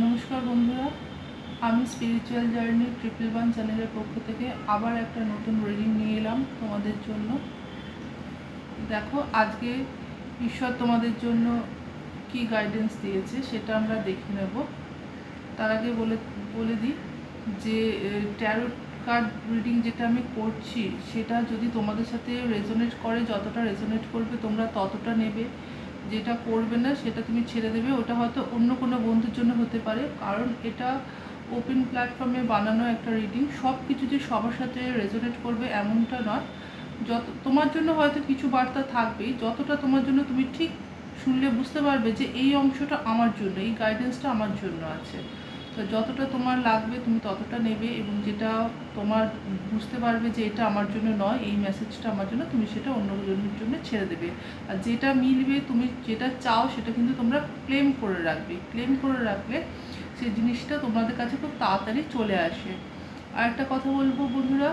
নমস্কার বন্ধুরা, আমি স্পিরিচুয়াল জার্নি ট্রিপল ওয়ান চ্যানেলের পক্ষ থেকে আবার একটা নতুন রিডিং নিয়ে এলাম তোমাদের জন্য। দেখো, আজকে ঈশ্বর তোমাদের জন্য কি গাইডেন্স দিয়েছে সেটা আমরা দেখে নেব। তার আগে বলে বলে দিই যে ট্যারোট কার্ড রিডিং যেটা আমি করছি, সেটা যদি তোমাদের সাথে রেজোনেট করে, যতটা রেজোনেট করবে তোমরা ততটা নেবে। যেটা করবে না, সেটা তুমি ছেড়ে দেবে। ওটা হয়তো অন্য কোনো বন্ধুর জন্য হতে পারে। কারণ এটা ওপেন প্ল্যাটফর্মে বানানো একটা রিডিং সব কিছু যে সবার সাথে রেজোনেট করবে এমনটা নয়। যত, তোমার জন্য হয়তো কিছু বার্তা থাকবেই। যতটা তোমার জন্য তুমি ঠিক শুনলে বুঝতে পারবে যে এই অংশটা আমার জন্য, এই গাইডেন্সটা আমার জন্য আছে। তো যতটা তোমার লাগবে তুমি ততটা নেবে এবং যেটা তোমার বুঝতে পারবে যে এটা আমার জন্য নয়, এই মেসেজটা আমার জন্য, তুমি সেটা অন্যজনের জন্য ছেড়ে দেবে। আর যেটা মিলবে, তুমি যেটা চাও সেটা কিন্তু তোমরা ক্লেম করে রাখবে। ক্লেম করে রাখলে সেই জিনিসটা তোমাদের কাছে খুব তাড়াতাড়ি চলে আসে। আর একটা কথা বলব বন্ধুরা,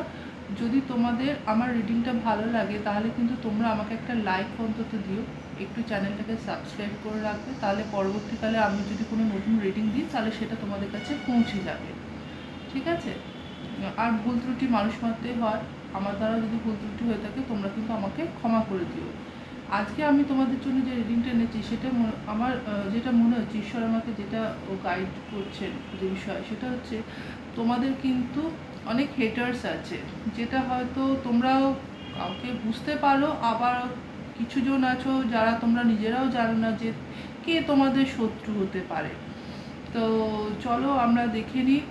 যদি তোমাদের আমার রিডিংটা ভালো লাগে, তাহলে কিন্তু তোমরা আমাকে একটা লাইক অন্তত দিও। একটু চ্যানেলটাকে সাবস্ক্রাইব করে রাখবে, তাহলে পরবর্তীকালে আমি যদি কোনো নতুন রিডিং দিই, তাহলে সেটা তোমাদের কাছে পৌঁছে যাবে। ঠিক আছে? আর ভুল ত্রুটি মানুষ মাত্রই হয়। আমার দ্বারা যদি ভুল ত্রুটি হয়ে থাকে, তোমরা কিন্তু আমাকে ক্ষমা করে দিও। আজকে আমি তোমাদের জন্য যে রিডিংটা এনেছি, সেটা আমার যেটা মনে হচ্ছে, ঈশ্বর আমাকে যেটা, ও গাইড করছেন যে বিষয়, সেটা হচ্ছে তোমাদের কিন্তু অনেক হেটার্স আছে। যেটা হয়তো তোমরাও কাউকে বুঝতে পারো, আবার কিছু জন আছো যারা তোমরা নিজেরাও জানো না যে কে তোমাদের শত্রু হতে পারে। তো চলো আমরা দেখে নিই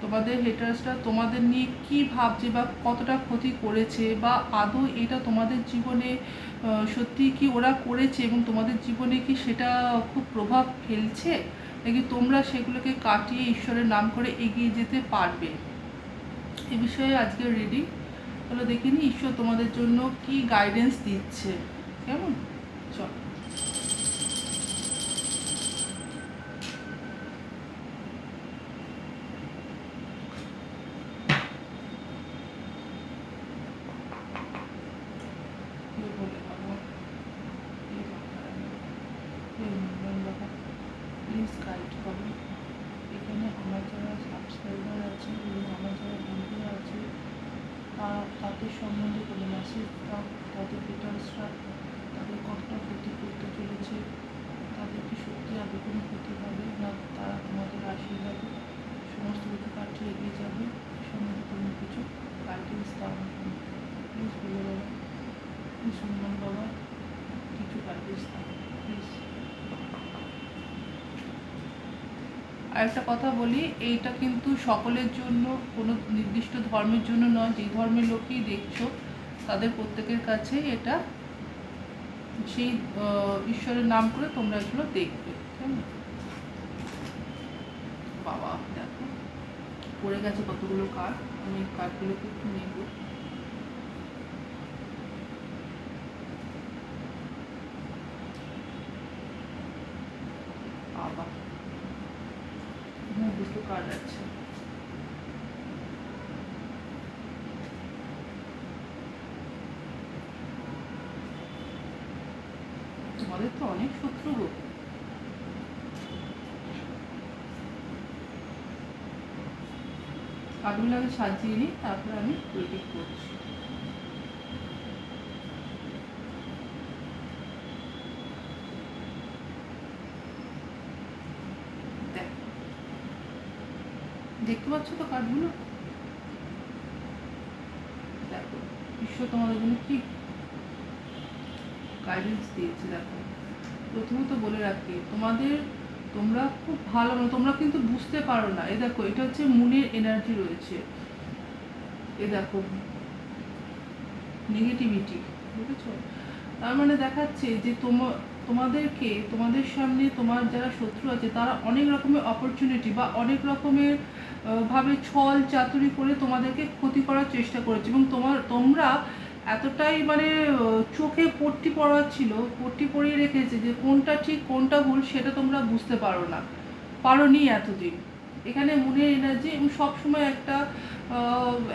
তোমাদের হেটার্সরা তোমাদের নিয়ে কি ভাবছে বা কতটা ক্ষতি করেছে বা আদৌ এটা তোমাদের জীবনে সত্যি কি ওরা করেছে এবং তোমাদের জীবনে কি সেটা খুব প্রভাব ফেলছে? নাকি তোমরা সেগুলোকে কাটিয়ে ঈশ্বরের নাম করে এগিয়ে যেতে পারবে? এ বিষয়ে আজকে রেডি তাহলে দেখে নিই ঈশ্বর তোমাদের জন্য কি গাইডেন্স দিচ্ছে। কেমন? চল। প্লিজ গাইড করো। এখানে আমার যারা সাবস্ক্রাইবার আছে এবং আমার যারা বন্ধুরা আছে তারা তাদের সম্বন্ধে কোনো মেসেজ দাও। তাদের ডিটেলসরা তাদের কতটা ক্ষতি করতে চলেছে, তাদের কি সত্যি আগে কোনো ক্ষতি হবে না তারা তোমাদের আশীর্বাদে সমস্ত কিছু কাটিয়ে এগিয়ে যাবে? সম্বন্ধে কোনো কিছু গাইডেন্স দাও প্লিজ বলে বাবা প্লিজ সম্মান বাবা, কিছু গাইডেন্স দাও প্লিজ আর একটা কথা বলি, এইটা কিন্তু সকলের জন্য, কোনো নির্দিষ্ট ধর্মের জন্য নয়। যে ধর্মের লোকই দেখছ, তাদের প্রত্যেকের কাছে এটা সেই ঈশ্বরের নাম করে তোমরা এগুলো দেখবে বাবা, দেখো পড়ে গেছে কতগুলো কার্ড, আমি কার্ডগুলোকে একটু নেব। বাবা হ্যাঁ দুটো কার্ড আছে। তোমাদের তো অনেক শত্রু গো। আগে সাজিয়ে নিই তারপরে আমি রেডি করছি দেখ, দেখতে পাচ্ছ তো কাঠগুলো? দেখো ঈশ্বর তোমাদের জন্য কি গাইডেন্স দিয়েছে, দেখো। প্রথমত বলে রাখি, তোমাদের, তোমরা খুব ভালো না তোমরা কিন্তু বুঝতে পারো না। এ দেখো, এটা হচ্ছে মুনের এনার্জি রয়েছে। এ দেখো নেগেটিভিটি বুঝেছ? তার মানে দেখাচ্ছে যে তোমা, তোমাদেরকে, তোমাদের সামনে তোমার যারা শত্রু আছে, তারা অনেক রকমের অপরচুনিটি বা অনেক রকমের ভাবে ছল চাতুরি করে তোমাদেরকে ক্ষতি করার চেষ্টা করেছে। এবং তোমার, তোমরা এতটাই মানে চোখে পট্টি পড়া ছিল, পট্টি পরিয়ে রেখেছে যে কোনটা ঠিক, কোনটা ভুল সেটা তোমরা বুঝতে পারো না। পারোনি এতদিন। এখানে মনের এনার্জি এবং সবসময় একটা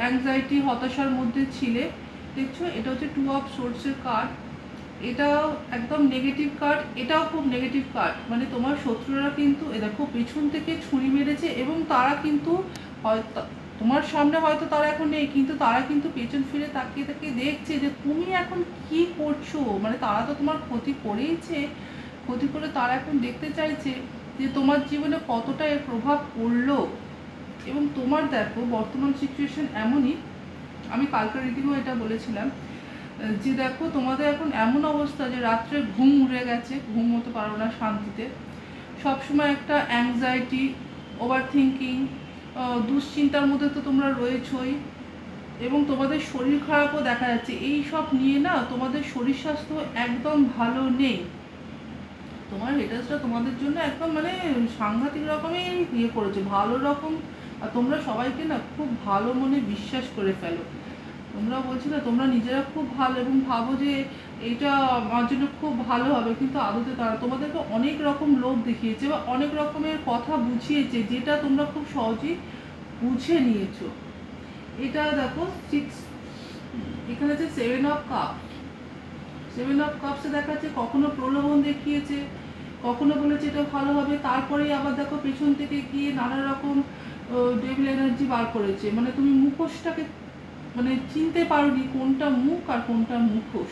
অ্যাংজাইটি হতাশার মধ্যে ছিলে। দেখছ, এটা হচ্ছে টু অফ সোর্সের কার্ড এটাও একদম নেগেটিভ কার্ড এটাও খুব নেগেটিভ কার্ড মানে তোমার শত্রুরা কিন্তু এ দেখো পিছন থেকে ছুরি মেরেছে এবং তারা কিন্তু তোমার সামনে হয়তো তারা এখন নেই, কিন্তু তারা কিন্তু পেছন ফিরে তাকিয়ে তাকিয়ে দেখছে যে তুমি এখন কি করছ? মানে তারা তো তোমার ক্ষতি করেইছে, ক্ষতি করে তারা এখন দেখতে চাইছে যে তোমার জীবনে কতটা এর প্রভাব পড়ল। এবং তোমার দেখো, বর্তমান সিচুয়েশন এমনই, আমি কালকে রিডিংও এটা বলেছিলাম, যে দেখো তোমাদের এখন এমন অবস্থা যে রাত্রে ঘুম উড়ে গেছে, ঘুম হতে পারো না শান্তিতে। সবসময় একটা অ্যাংজাইটি ওভার থিঙ্কিং দুশ্চিন্তার মধ্যে তো তোমরা রয়েছই। এবং তোমাদের শরীর খারাপও দেখা যাচ্ছে। এই সব নিয়ে না তোমাদের শরীর স্বাস্থ্য একদম ভালো নেই। তোমার হেটার্সরা তোমাদের জন্য একদম মানে সাংঘাতিক রকমই ইয়ে করেছে, ভালো রকম। আর তোমরা সবাইকে না খুব ভালো মনে বিশ্বাস করে ফেলো। তোমরা বলছি না তোমরা নিজেরা খুব ভালো এবং ভাবো যে এটা আমার জন্য খুব ভালো হবে। কিন্তু আদতে তারা তোমাদেরকে অনেক রকম লোভ দেখিয়েছে বা অনেক রকমের কথা বুঝিয়েছে, যেটা তোমরা খুব সহজেই বুঝে নিয়েছো। এটা দেখো সিক্স এখানে আছে seven of cup seven of Kapse দেখাচ্ছে কখনো প্রলোভন দেখিয়েছে, কখনো বলেছে এটা ভালো হবে, তারপরেই আবার দেখো পেছন থেকে গিয়ে নানা রকম ডেভিল এনার্জি বার করেছে। মানে তুমি মুখোশটাকে মানে চিনতে পারোনি কোনটা মুখ আর কোনটা মুখোশ।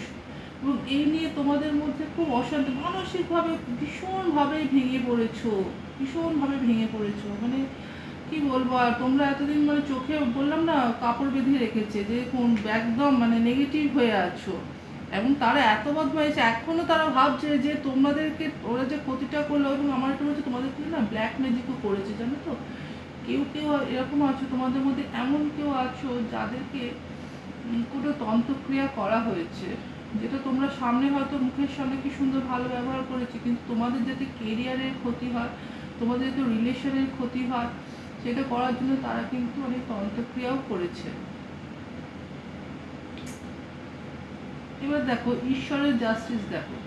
এবং এই নিয়ে তোমাদের মধ্যে খুব অশান্তি, মানসিকভাবে ভীষণভাবে ভেঙে পড়েছো, ভীষণভাবে ভেঙে পড়েছো। মানে কি বলব, আর তোমরা এতদিন মানে চোখে বললাম না, কাপড় বেঁধে রেখেছে যে কোন একদম মানে নেগেটিভ হয়ে আছো। এবং তারা এত বদমাইশ, এখনও তারা ভাবছে যে তোমাদেরকে ওরা যে ক্ষতিটা করল এবং আমার একটা হচ্ছে তোমাদেরকে না ব্ল্যাক ম্যাজিকও করেছে, জানো তো? কেউ কেউ এরকম আছো, তোমাদের মধ্যে এমন কেউ আছো যাদেরকে কোনো তন্ত্রক্রিয়া করা হয়েছে, যেটা তোমরা সামনে হয়তো মুখের সামনে কি সুন্দর ভালো ব্যবহার করেছে, কিন্তু তোমাদের যাতে কেরিয়ারের ক্ষতি হয়, তোমাদের যাতে রিলেশনের ক্ষতি হয়, সেটা করার জন্য তারা কিন্তু অনেক তন্ত্রক্রিয়াও করেছে। এবার দেখো, ঈশ্বরের জাস্টিস দেখো।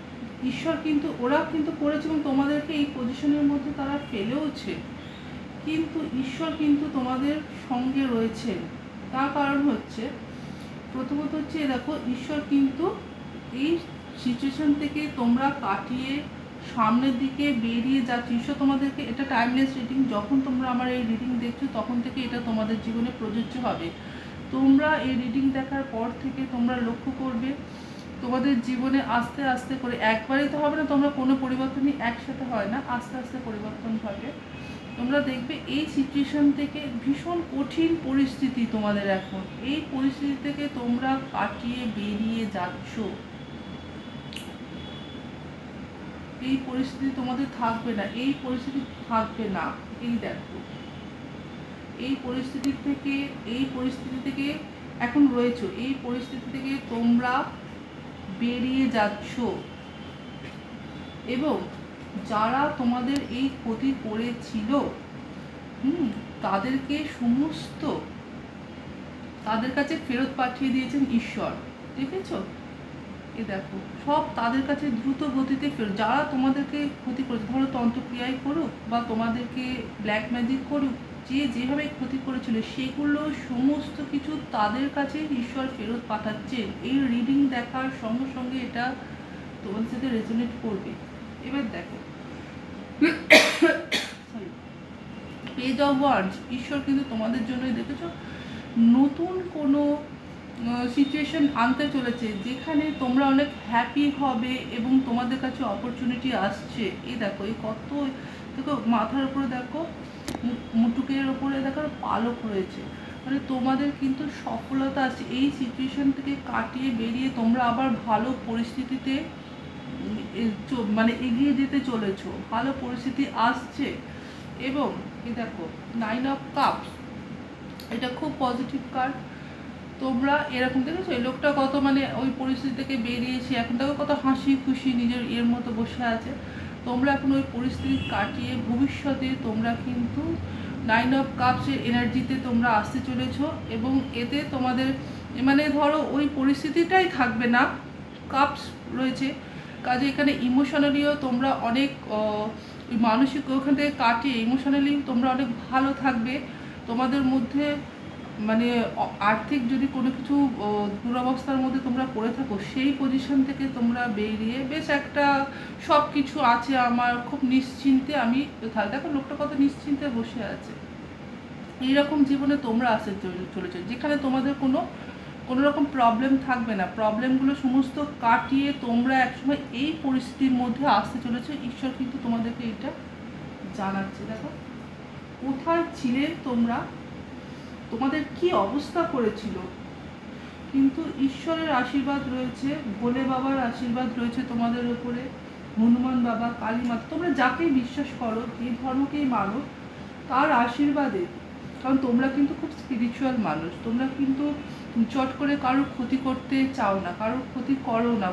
ঈশ্বর কিন্তু, ওরা কিন্তু করেছে এবং তোমাদেরকে এই পজিশনের মধ্যে তারা ফেলেওছে। কিন্তু ঈশ্বর কিন্তু তোমাদের সঙ্গে রয়েছে। তার কারণ হচ্ছে, প্রথমত হচ্ছে দেখো, ঈশ্বর কিন্তু এই সিচুয়েশন থেকে তোমরা কাটিয়ে সামনের দিকে বেরিয়ে যাচ্ছে। ঈশ্বর তোমাদেরকে এটা টাইমলেস রিডিং যখন তোমরা আমার এই রিডিং দেখছ, তখন থেকে এটা তোমাদের জীবনে প্রযোজ্য হবে। তোমরা এই রিডিং দেখার পর থেকে তোমরা লক্ষ্য করবে, তোমাদের জীবনে আস্তে আস্তে করে একবারই তো হবে না, তোমরা কোনো পরিবর্তনই একসাথে হয় না, আস্তে আস্তে পরিবর্তন ঘটে তোমরা দেখবে এই সিচুয়েশন থেকে ভীষণ কঠিন পরিস্থিতি তোমাদের এখন। এই পরিস্থিতি থেকে তোমরা কাটিয়ে বেরিয়ে যাচ্ছ। এই পরিস্থিতি তোমাদের থাকবে না। এই পরিস্থিতি থাকবে না। এই দেখো। এই পরিস্থিতি থেকে, এই পরিস্থিতি থেকে এখন রয়েছ। এই পরিস্থিতি থেকে তোমরা বেরিয়ে যাচ্ছ। এবং যারা তোমাদের এই ক্ষতি করেছিল, হুম, তাদেরকে সমস্ত তাদের কাছে ফেরত পাঠিয়ে দিয়েছেন ঈশ্বর, দেখেছ? এ দেখো, সব তাদের কাছে দ্রুত গতিতে ফেরত, যারা তোমাদেরকে ক্ষতি করেছে ধরো তন্ত্রক্রিয়াই করুক বা তোমাদেরকে ব্ল্যাক ম্যাজিক করুক, যে যেভাবে ক্ষতি করেছিল, সেগুলো সমস্ত কিছু তাদের কাছে ঈশ্বর ফেরত পাঠাচ্ছে এই রিডিং দেখার সঙ্গে সঙ্গে এটা তোমাদের সাথে রেজোনেট করবে। এবার দেখো। পেজ অফ ওয়ার্ডস ঈশ্বর কিন্তু তোমাদের জন্যই দেখেছ, নতুন কোনো সিচুয়েশন আনতে চলেছে, যেখানে তোমরা অনেক হ্যাপি হবে এবং তোমাদের কাছে অপরচুনিটি আসছে। এই দেখো, এই কত, দেখো, মাথার উপরে দেখো মুটুকের ওপরে দেখো, পালক রয়েছে। মানে তোমাদের কিন্তু সফলতা আছে এই সিচুয়েশন থেকে কাটিয়ে বেরিয়ে তোমরা আবার ভালো পরিস্থিতিতে মানে এগিয়ে যেতে চলেছো, ভালো পরিস্থিতি আসছে এবং এই দেখো নাইন অফ কাপস এটা খুব পজিটিভ কার্ড তোমরা এরকম দেখেছ? এই লোকটা কত মানে ওই পরিস্থিতি থেকে বেরিয়েছে, এখন দেখো কত হাসি খুশি নিজের এর মতো বসে আছে। তোমরা এখন ওই পরিস্থিতি কাটিয়ে ভবিষ্যতে তোমরা কিন্তু নাইন অফ কাপসের এনার্জিতে তোমরা আসতে চলেছ এবং এতে তোমাদের মানে ধরো ওই পরিস্থিতিটাই থাকবে না কাপস রয়েছে। কাজে এখানে ইমোশনালিও তোমরা অনেক মানসিক ওখান থেকে কাটিয়ে ইমোশনালি তোমরা অনেক ভালো থাকবে। তোমাদের মধ্যে মানে আর্থিক যদি কোনো কিছু দুরবস্থার মধ্যে তোমরা পড়ে থাকো, সেই পজিশন থেকে তোমরা বেরিয়ে, বেশ একটা সব কিছু আছে আমার, খুব নিশ্চিন্তে আমি থাকি দেখো লোকটা কত নিশ্চিন্তে বসে আছে। এইরকম জীবনে তোমরা আসতে চলে- চলেছো, যেখানে তোমাদের কোনো কোনো রকম প্রবলেম থাকবে না। প্রবলেমগুলো সমস্ত কাটিয়ে তোমরা একসময় এই পরিস্থিতির মধ্যে আসতে চলেছো। ঈশ্বর কিন্তু তোমাদেরকে এটা জানাচ্ছে। দেখো, কোথায় ছিলে তোমরা? তোমাদের কি অবস্থা করেছিল? কিন্তু ঈশ্বরের আশীর্বাদ রয়েছে, ভোলে বাবার আশীর্বাদ রয়েছে তোমাদের উপরে, হনুমান বাবা কালী মাতা তোমরা যাকেই বিশ্বাস করো যে ধর্মকেই মানো, তার আশীর্বাদে। কারণ তোমরা কিন্তু খুব স্পিরিচুয়াল মানুষ। তোমরা কিন্তু চট করে কারোর ক্ষতি করতে চাও না, কারোর ক্ষতি করো না।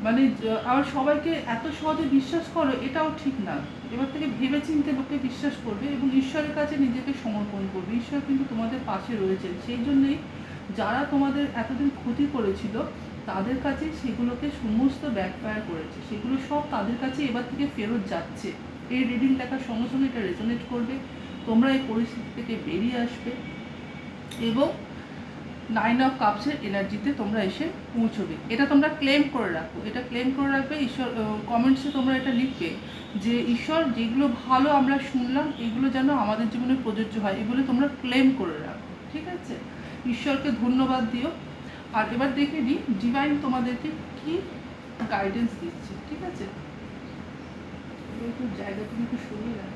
মানে আবার সবাইকে এত সহজে বিশ্বাস করো, এটাও ঠিক না। এবার থেকে ভেবে চিন্তে লোকে বিশ্বাস করবে এবং ঈশ্বরের কাছে নিজেকে সমর্পণ করবে। ঈশ্বর কিন্তু তোমাদের পাশে রয়েছেন। সেই জন্যই যারা তোমাদের এতদিন ক্ষতি করেছিল, তাদের কাছে সেগুলোকে সমস্ত ব্যাকফায়ার করেছে। সেগুলো সব তাদের কাছে এবার থেকে ফেরত যাচ্ছে। এই রিডিং দেখার সঙ্গে সঙ্গে এটা রেজনেট করবে। তোমরা এই পরিস্থিতি থেকে বেরিয়ে আসবে। এবং নাইন অফ কাপসের এনার্জিতে তোমরা এসে পৌঁছবে। এটা তোমরা ক্লেম করে রাখো। এটা ক্লেম করে রাখবে ঈশ্বর কমেন্টসে তোমরা এটা লিখবে যে, ঈশ্বর, যেগুলো ভালো আমরা শুনলাম, এগুলো যেন আমাদের জীবনে প্রযোজ্য হয়, এগুলো তোমরা ক্লেম করে রাখো। ঠিক আছে? ঈশ্বরকে ধন্যবাদ দিও। আর এবার দেখে নিই ডিভাইন তোমাদেরকে কি গাইডেন্স দিচ্ছে। ঠিক আছে? জায়গা তুমি একটু সরিয়ে রাখছে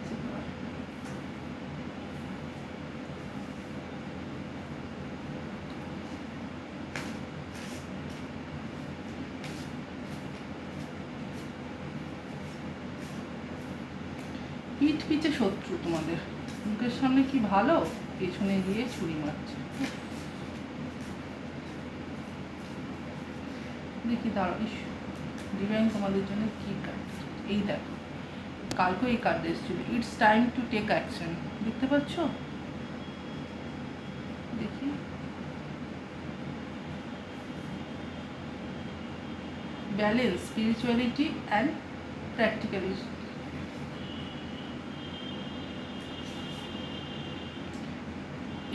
পিঠ পিছে শত্রু তোমাদের। মুখের সামনে কি ভালো? পেছনে গিয়ে ছুরি মারছে। দেখি দাঁড়াও ডিভাইন তোমাদের জন্য কি কার্ড এই দেখো কালকেও এই কার্ড এসেছিল। It's time to take action দেখতে পাচ্ছ? দেখি। Balance spirituality and practicality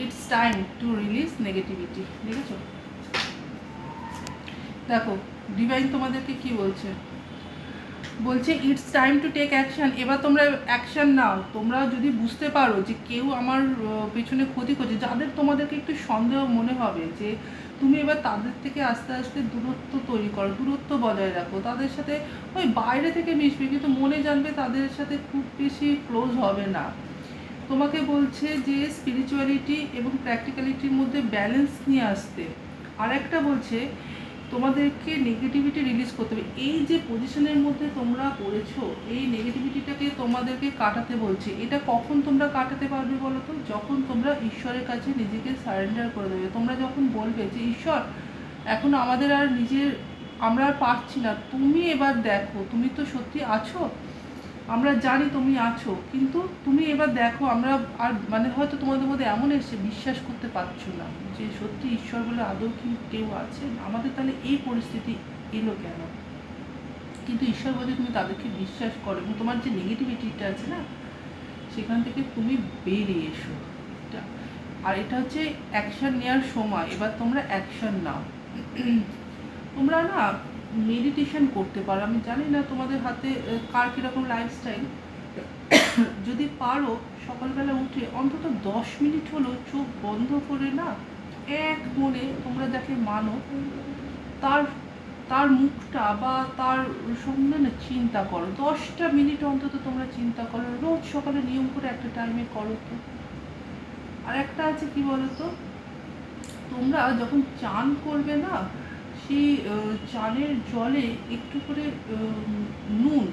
it's time to release negativity দেখেছ? দেখো ডিভাইন তোমাদেরকে কি বলছে? বলছে it's time to take action এবার তোমরা অ্যাকশন নাও। তোমরা যদি বুঝতে পারো যে কেউ আমার পেছনে ক্ষতি করছে, যাদের তোমাদেরকে একটু সন্দেহ মনে হবে যে তুমি এবার তাদের থেকে আস্তে আস্তে দূরত্ব তৈরি করো, দূরত্ব বজায় রাখো, তাদের সাথে ওই বাইরে থেকে মিশবে, কিন্তু মনে জানবে তাদের সাথে খুব বেশি ক্লোজ হবে না। তোমাকে বলছে যে স্পিরিচুয়ালিটি এবং প্র্যাকটিক্যালিটির মধ্যে ব্যালেন্স নিয়ে আসতে। আর একটা বলছে, তোমাদেরকে নেগেটিভিটি রিলিজ করতে হবে। এই যে পজিশনের মধ্যে তোমরা পড়েছো, এই নেগেটিভিটিটাকে তোমাদেরকে কাটাতে বলছে। এটা কখন তোমরা কাটাতে পারবে বলো তো যখন তোমরা ঈশ্বরের কাছে নিজেকে সারেন্ডার করে দেবে। তোমরা যখন বলবে যে, ঈশ্বর, এখন আমাদের আর নিজের, আমরা আর পারছি না। তুমি এবার দেখো, তুমি তো সত্যি আছো? আমরা জানি তুমি আছো, কিন্তু তুমি এবার দেখো, আমরা আর মানে হয়তো তোমাদের মধ্যে এমন এসছে বিশ্বাস করতে পারছ না যে সত্যি ঈশ্বর বলে আদৌ কি কেউ আছে? আমাদের তাহলে এই পরিস্থিতি এলো কেন? কিন্তু ঈশ্বর বলে তুমি তাদেরকে বিশ্বাস করো এবং তোমার যে নেগেটিভিটিটা আছে না, সেখান থেকে তুমি বেরিয়ে এসো। আর এটা হচ্ছে অ্যাকশন নেওয়ার সময়, এবার তোমরা অ্যাকশন নাও। তোমরা না মেডিটেশন করতে পারো। আমি জানি না তোমাদের হাতে কার কীরকম লাইফস্টাইল যদি পারো, সকালবেলা উঠে অন্তত দশ মিনিট হলো চোখ বন্ধ করে না, এক মনে তোমরা যাকে মানো, তার তার মুখটা বা তার সঙ্গে না চিন্তা করো। দশটা মিনিট অন্তত তোমরা চিন্তা করো। রোজ সকালে নিয়ম করে একটা টাইমে করো তো। আর একটা আছে কি বলো তো তোমরা যখন চান করবে না সেই চানের জলে একটু করে নুন,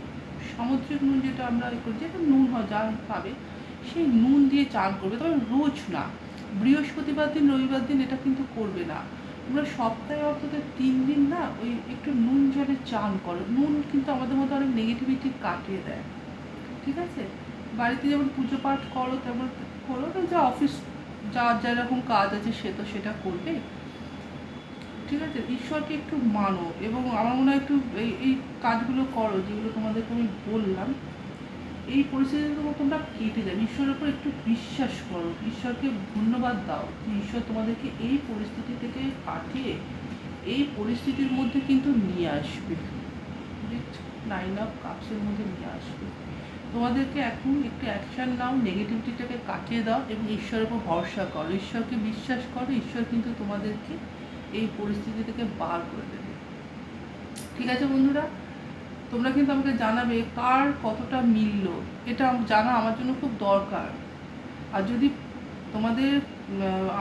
সামুদ্রিক নুন যেটা আমরা যেটা নুন হয় যা পাবে সেই নুন দিয়ে চান করবে। তবে রোজ না, বৃহস্পতিবার দিন, রবিবার দিন এটা কিন্তু করবে না। তোমরা সপ্তাহে অন্তত তিন দিন না ওই একটু নুন জলে চান করো। নুন কিন্তু আমাদের মধ্যে অনেক নেগেটিভিটি কাটিয়ে দেয়। ঠিক আছে? বাড়িতে যেমন পুজো পাঠ করো, তেমন করো যা অফিস যার যেরকম কাজ আছে, সে তো সেটা করবে। ঠিক আছে? ঈশ্বরকে একটু মানো এবং আমার মনে হয় একটু এই এই কাজগুলো করো যেগুলো তোমাদেরকে আমি বললাম। এই পরিস্থিতিতে তোমার তোমরা কেটে যাবে ঈশ্বরের উপর একটু বিশ্বাস করো। ঈশ্বরকে ধন্যবাদ দাও যে ঈশ্বর তোমাদেরকে এই পরিস্থিতি থেকে কাটিয়ে এই পরিস্থিতির মধ্যে কিন্তু নিয়ে আসবে। নাইন অফ কাপসের মধ্যে নিয়ে আসবে। তোমাদেরকে এখন একটু অ্যাকশন নাও নেগেটিভিটিটাকে কাটিয়ে দাও এবং ঈশ্বরের উপর ভরসা করো। ঈশ্বরকে বিশ্বাস করো, ঈশ্বর কিন্তু তোমাদেরকে এই পরিস্থিতি থেকে বার করে দেবে। ঠিক আছে বন্ধুরা? তোমরা কিন্তু আমাকে জানাবে কার কতটা মিলল। এটা জানা আমার জন্য খুব দরকার। আর যদি তোমাদের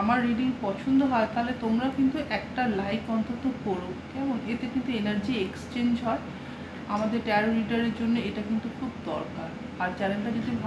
আমার রিডিং পছন্দ হয়, তাহলে তোমরা কিন্তু একটা লাইক অন্তত করো। কেমন? এতে কিন্তু এনার্জি এক্সচেঞ্জ হয়। আমাদের ট্যারো রিডারের জন্য এটা কিন্তু খুব দরকার। আর চ্যানেলটা যদি